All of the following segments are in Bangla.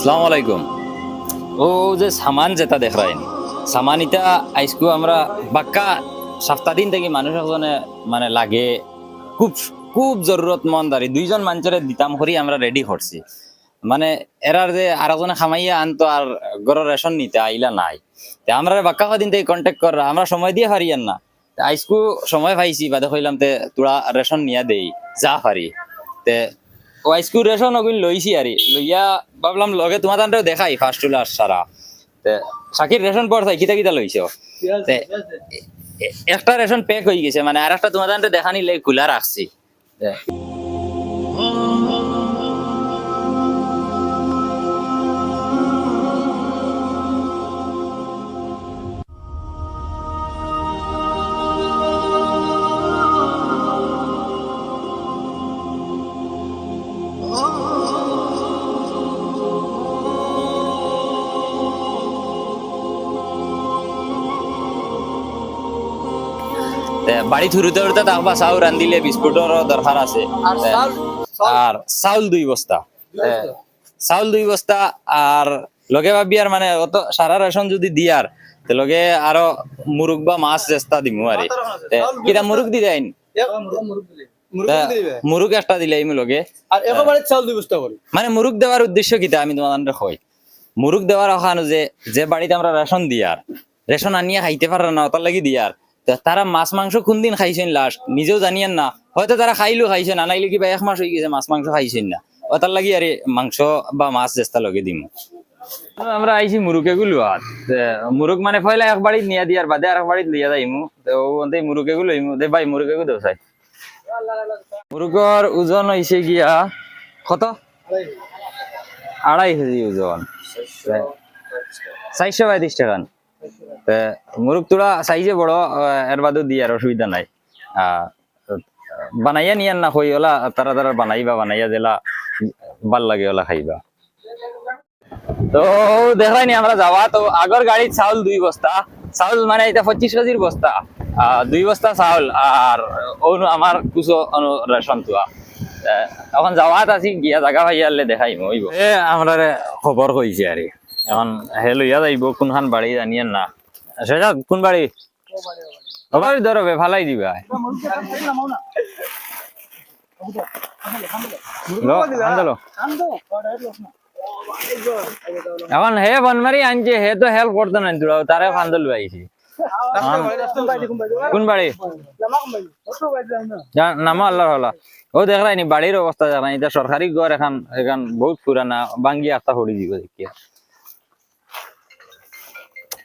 আসসালামু আলাইকুম। ও যে সামান যেটা দেখাইন সামান ইটা আইসকু আমরা বাক্কা সপ্তাহ দিন থেকে মানুষ একজনে মানে লাগে। খুব খুব জরুরত মন্দ আর দুইজন মানুষের দিতাম করি আমরা রেডি করছি। মানে এরার যে আর একজনে খামাইয়া আনতো আর গড়ের রেশন নিতে আইলা নাই। তে আমরা বাক্কা কদিন থেকে কন্ট্যাক্ট করা, আমরা সময় দিয়ে পারিয়ান না আইসকু সময় পাইছি, বাদে কইলাম তে তোরা রেশন নিয়া দেই, যা পারি তে ওয়াইসকু রেশন ওগুলো লইছি আরে। লইয়া ভাবলাম লগে তোমার তান্তেও দেখাই ফার্স্ট টুলার সারা। তে সাকির রেশন পড়ছাই কিতা কিতা লইছো? একটা রেশন প্যাক হয়ে গেছে মানে আর একটা তোমার দেখানি দেখা নিলে খোলা রাখছি। বাড়ি থুরুতে উড়তে তাকবা চাউল রান্ধিলে বিস্কুটর দরকার আছে। আর চাউল দুই বস্তা। চাউল দুই বস্তা আর লগে ভাবি আর মানে অত সারা রেশন যদি দিয়ার লগে আরও মুরুগ বা মাছ চেষ্টা দিমু আরে কিটা মুরুগ দি দেন মুরুগ একটা দিলে। লগে। আর একেবারে চাউল দুই বস্তা করে মানে মুরুগ দেওয়ার উদ্দেশ্য কিটা আমি তোমাদের কই মুরুগ দেওয়ার ওখানে যে যে বাড়িতে আমরা রেশন দিয়ার রেশন আনিয়া খাইতে পারে না তার লাগি দিয়ার তারা মাছ, মাংস কোন দিন খাইছেন লাস্ট নিজেও জানিয়েন না। হয়তো তারা খাইলো খাইছেন আনাইলে কিবা এক মাস হয়ে গেছে মাছ, মাংস খাইছেন না। ও তার লাগি আরে মাংস বা মাছ চেষ্টা লগে দিম। আমরা আইছি মুরুকে গুলো মুরুগ মানে পয়লা এক বাড়ি নিয়া দিয়ার বাদে আর এক বাড়ি লিয়া যাইমু। তো ওতে মুরুকে গুলো দে ভাই মুরুকে গুলো চাই। মুরুগর ওজন হইছে গিয়া কত? আড়াই কেজি ওজন। চারশো পঁয়ত্রিশ টাকা তে মুরুগ তোরা সাইজে বড় এর বাদেও দিয়ে আর অসুবিধা নাই। বানাইয়া নিয়ান না কই ওলা, তারা তারা বানাইবা, বানাইয়া দিলা ভালো লাগে ওলা খাইবা। তো দেখাই নি আমরা যাওয়া তো আগর গাড়ির চাউল দুই বস্তা, চাউল মানে এটা পঁচিশ কেজির বস্তা দুই বস্তা চাউল আর অনু আমার কুচো রেশন তুয়া এখন যাওয়াত আছি গিয়া জাগা ভাইয়ালে দেখাই মইব এ আমরা খবর কইছে আরে এখন হে লইয়া যাইব, কোনখান বাড়ি জানিয়েন না। সেটা কোন বাড়ি? ও বাড়ি ধরো ভালাই দিবা। এখন হে বনমারি আনছে হে তো হেল্প করতো না তোরা ফান্দল পাইছি কোন বাড়ি? নামো আল্লাহ হলা। ও নি বাড়ির অবস্থা জানাই এটা সরকারি ঘর এখন এখন বহুত পুরানা বাঙ্গি আস্তা পড়ি দিব দেখি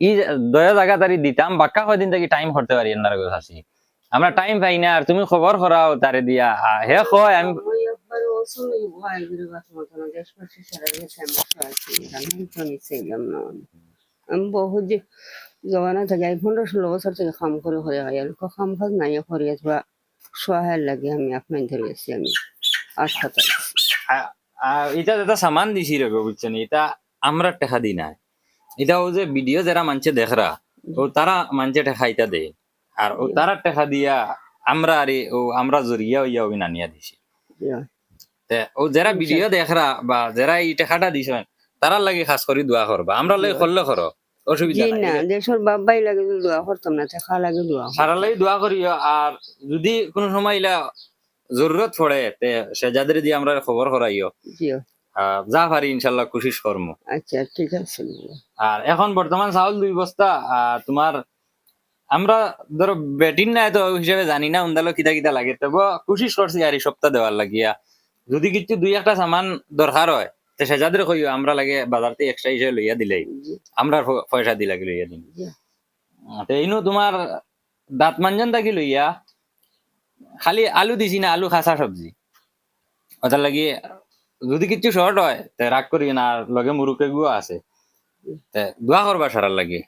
ই দয়া জায়গা তারি দিতাম বাক্কা কয়দিন থেকে টাইম করতে পারি এনার কথা আছি আমরা টাইম পাই না আর তুমি খবর করাও তারে দিয়া। হে কয় আমি আছি বহু যে জমানা থেকে এই পনেরো ষোলো বছর থেকে কাম করে হয়ে হয় আর কাম কাজ নাই সহায় লাগে আমি আপনার ধরে গেছি আমি আস্থা এটা সামান দিছি রে গো, বুঝছেন এটা আমরা টেকা দি না এটা ও যে ভিডিও যারা মানছে দেখরা ও তারা মানছে টেকা দে। আর ও তারা টেকা দিয়া আমরা আরে ও আমরা জরিয়া হইয়া ওই নানিয়া দিছি। ও যারা ভিডিও দেখরা বা যারা এই টেকাটা দিছেন তারা লাগে খাস করে দোয়া করবা। আমরা লাগে করলে করো অসুবিধা জি নাই। না দেশের বাবাই লাগে দোয়া করতাম না দেখা লাগে দোয়া সারা লাগে দোয়া করিও আর যদি কোনো সময় ইলা জরুরত পড়ে তে সে যাদের দিয়ে আমরা খবর করাইও। যা পারি ইনশাল্লাহ কোশিশ করব আচ্ছা ঠিক আছে। আর এখন বর্তমান চাউল দুই বস্তা তোমার আমরা ধরো বেটিন নাই তো হিসাবে জানি না উন্দালো কিতা কিতা লাগে। তবে কোশিশ করছি আর এই সপ্তাহ দেওয়ার লাগিয়া। যদি কিছু দুই একটা সামান দরকার হয় তো সে যাদের কইও আমরা লাগে বাজারতে এক্সট্রা হিসেবে লইয়া দিলেই। আমরা পয়সা দি লাগে লইয়া দিন। তো এইনো তোমার দাঁত মাঞ্জন থাকি লইয়া খালি আলু দিছি না আলু খাসা সবজি। ওটার লাগি যদি কিছু শর্ট হয় তে রাগ করি না আর লগে মুরুকে গুয়া আছে। তে দোয়া করবা সারার লাগে।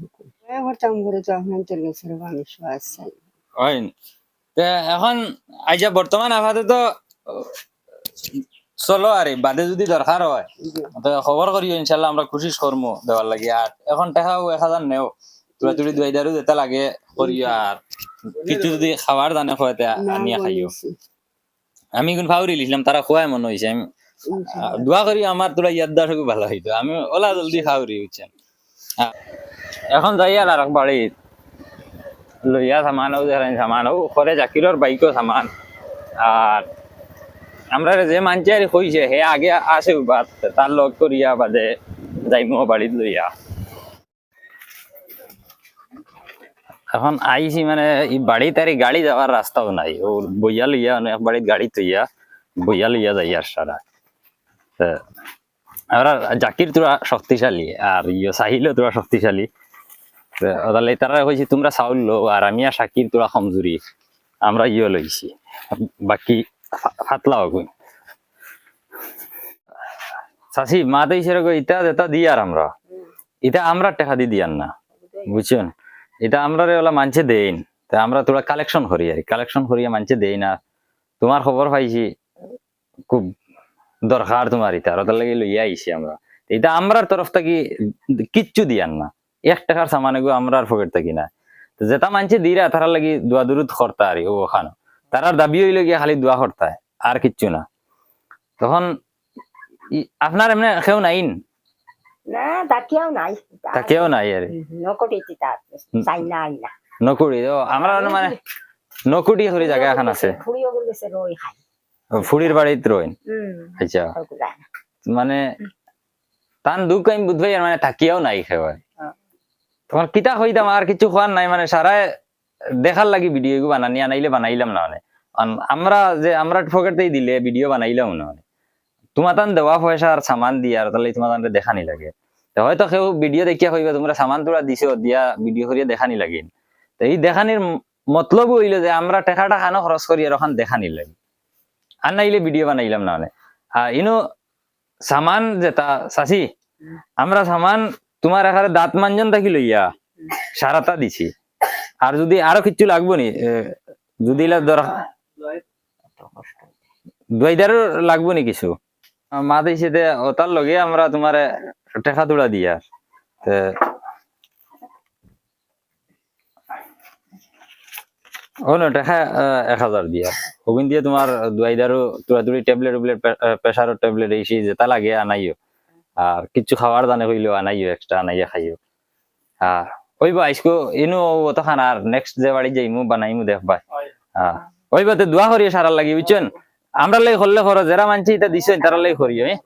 হুকুম। হরতাম করে তো আপনার তোর গেছে আমি শ্বাস হয় তে এখন আইজা বর্তমান আপাতত চলো আরে বাদে যদি দরকার হয় তো খবর করিও ইনশাল্লাহ আমরা খুশি করমু দেওয়ার লাগে। আর এখন এক হাজার নেও। তুলা তুলি দুই দারু যেটা লাগে করিও আর কিছু যদি খাবার দানে হয় খাইও। আমি কোন ফাউরি লিখলাম তারা খোয়াই মনে হয়েছে আমি দোয়া করি আমার তোরা ইয়াদ দাস ভালো হইতো আমি ওলা জলদি বুঝছেন আহ, এখন যাই আর আর বাড়ি লইয়া সামান ও দেখাই সামান ও করে জাকিরর বাইকও সামান। আর আমরা যে মানছি আর কইছে হে আগে আসে বাদ তার লগ করিয়া বাদে যাইমো বাড়িত লইয়া এখন আইছি মানে এই বাড়িতে আর এই গাড়ি যাওয়ার রাস্তাও নাই। ও বইয়া লইয়া অনেক বাড়িত গাড়ি তৈয়া বইয়া লইয়া যাই আর সারা। আমরা জাকির তোরা শক্তিশালী আর ইয়ে সাহিলও তোরা শক্তিশালী। তা ওদালে তারা কইছি, তোমরা চাউল লো আর আমি আর শাকির তোরা কমজুরি। আমরা ইয়ে লইছি। বাকি ফা- ফাতলাও কই চাষি মা তো ইসের ইটা যেটা দি আর আমরা। এটা আমরা টাকা দি দিয়ার না। বুঝছেন? এটা আমরা ওলা মানছে দেইন। তা আমরা তোরা কালেকশন করি আর কালেকশন করিয়া মানছে দেই না তোমার খবর পাইছি, খুব দরকার তোমার এটা আর লাগে লইয়া আইছি আমরা। এটা আমরার তরফ থেকে কিচ্ছু দিয়ান না। এক টাকার সামান এগো আমরার পকেট থেকে না। যেটা মানছে দিরা, তারা লাগি দোয়া দুরুদ করতা আর ও ওখানো। তারার দাবি হইল গিয়ে খালি দোয়া করতা আর কিচ্ছু না। তখন আপনার এমনি কেউ নাইন? না নাই নাই আর নকটিতে চাই নাই না ও আমরা মানে নকুড়ি করে জায়গা এখন আছে ফুড়িও গেছে রই খাই ফুড়ির বাড়িত রইন আচ্ছা। মানে তান দুঃখ আমি বুঝবাই মানে থাকিয়াও নাই হ্যাঁ। তোমার কিতা হইতাম আর কিছু খোয়ার নাই মানে সারা দেখার লাগি ভিডিও বানানি আনাইলে বানাইলাম না মানে আমরা যে আমরা পকেটেই দিলে ভিডিও বানাইলাম না মানে তোমার তান দেওয়া পয়সা আর সামান দিয়ে আর তাহলে তোমার তান দেখানি লাগে তো হয়তো কেউ ভিডিও দেখিয়া হইবে তোমরা সামান তোরা দিছো দিয়া ভিডিও করিয়া দেখানি লাগিন তো এই দেখানির মতলব হইল যে আমরা টাকাটা খানো খরচ করি আর ওখান দেখানি লাগে আর নাইলে ভিডিও বানাইলাম না মানে। আর ইনো সামান যেটা আমরা সামান তোমার এখানে দাঁত মাঞ্জন থাকি লইয়া সারাটা দিছি। আর যদি আরও কিছু লাগবো নি যদি দরকার দুইদারও লাগবো নি কিছু? আহ, মা দিছে দে ওটার লগে আমরা তোমার টেকা তুলা দিয়া। তে ও না টাকা এক হাজার দিয়া। ওখান দিয়ে তোমার দুয়াইদারও তুলা তুলি ট্যাবলেট উবলেট প্রেশারের ট্যাবলেট এই সেই যেটা লাগে আনাইও। আর কিছু খাওয়ার দানে হইলেও আনাইও এক্সট্রা আনাইয়া খাইও। আর ওই বা আইসকো ইনু অত খান আর নেক্সট যে বাড়ি যাইমু বানাইমু দেখবা। ওই বাতে দোয়া করিয়ে সারার লাগি বুঝছেন? আমরা লাই করলে করো যারা মানছি এটা দিস তারা লাই করিও হ্যাঁ?